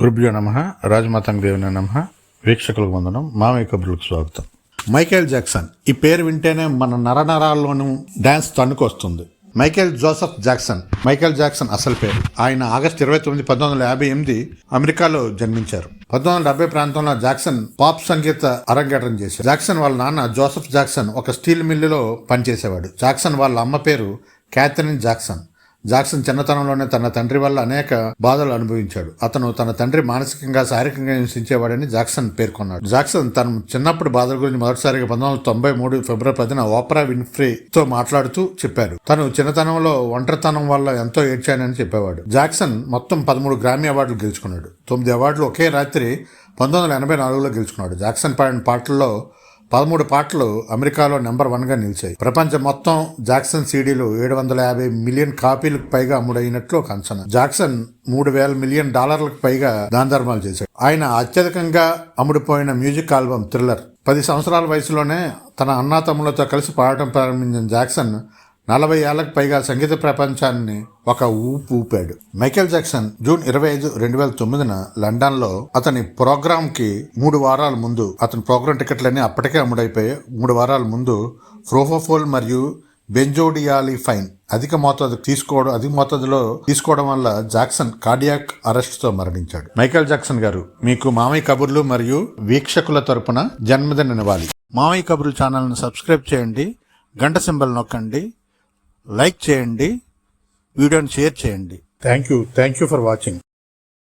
గురుభ్యో నమ రాజమాతంగ దేవుని నమ వీక్షకులకు వందనం మామయ్య కబుర్లకు స్వాగతం. మైకేల్ జాక్సన్ ఈ పేరు వింటేనే మన నరనరాల్లోనూ dance తణుకొస్తుంది Michael Joseph Jackson Michael Jackson అసలు పేరు. ఆయన ఆగస్ట్ ఇరవై తొమ్మిది పంతొమ్మిది వందల యాభై ఎనిమిది అమెరికాలో జన్మించారు. పంతొమ్మిది వందల డెబ్బై ప్రాంతంలో జాక్సన్ పాప్ సంగీత అరంగేట్రం చేశారు. జాక్సన్ వాళ్ళ నాన్న జోసఫ్ జాక్సన్ ఒక స్టీల్ మిల్లులో పనిచేసేవాడు. జాక్సన్ వాళ్ళ అమ్మ పేరు క్యాథరిన్ జాక్సన్. జాక్సన్ చిన్నతనంలోనే తన తండ్రి వల్ల అనేక బాధలు అనుభవించాడు. అతను తన తండ్రి మానసికంగా శారీరకంగా హింసించేవాడని జాక్సన్ పేర్కొన్నాడు. జాక్సన్ తన చిన్నప్పుడు బాధల గురించి మొదటిసారిగా పంతొమ్మిది వందల తొంభై మూడు ఫిబ్రవరి పదిన ఓపరా విన్ఫ్రీతో మాట్లాడుతూ చెప్పారు తను చిన్నతనంలో ఒంటరితనం వల్ల ఎంతో ఏడ్చానని చెప్పేవాడు. జాక్సన్ మొత్తం పదమూడు గ్రామీ అవార్డులు గెలుచుకున్నాడు. తొమ్మిది అవార్డులు ఒకే రాత్రి పంతొమ్మిది వందల ఎనభై నాలుగులో గెలుచుకున్నాడు. జాక్సన్ పాడిన పాటల్లో పదమూడు పాటలు అమెరికాలో నెంబర్ వన్గా నిలిచాయి. ప్రపంచం మొత్తం జాక్సన్ సీడీలు ఏడు వందల యాభై మిలియన్ కాపీలకు పైగా అమ్ముడైనట్లు ఒక అంచనా. జాక్సన్ మూడు వేల మిలియన్ డాలర్లకు పైగా దాన ధర్మాలు చేశాడు. ఆయన అత్యధికంగా అమ్ముడుపోయిన మ్యూజిక్ ఆల్బమ్ థ్రిల్లర్. పది సంవత్సరాల వయసులోనే తన అన్నాతమ్ములతో కలిసి పాడటం ప్రారంభించిన జాక్సన్ నలభై ఏళ్ళకు పైగా సంగీత ప్రపంచాన్ని ఒక ఊపు ఊపాడు. మైకేల్ జాక్సన్ జూన్ ఇరవై ఐదు రెండు వేల తొమ్మిదిన లండన్లో అతని ప్రోగ్రామ్కి మూడు వారాల ముందు అతని ప్రోగ్రామ్ టికెట్లన్నీ అప్పటికే అమ్ముడైపోయాయి మూడు వారాల ముందు ఫ్రోఫోఫోల్ మరియు బెంజోడియాలి ఫైన్ అధిక మోతాదు తీసుకోవడం అధిక మోతాదులో తీసుకోవడం వల్ల జాక్సన్ కార్డియాక్ అరెస్ట్తో మరణించాడు. మైకేల్ జాక్సన్ గారు మీకు మామయ్య కబుర్లు మరియు వీక్షకుల తరపున జన్మదిన నివ్వాలి మామయ్య కబుర్లు ఛానల్ను సబ్స్క్రైబ్ చేయండి గంట సింబల్ నొక్కండి లైక్ చేయండి వీడియోని షేర్ చేయండి. Thank you thank you for watching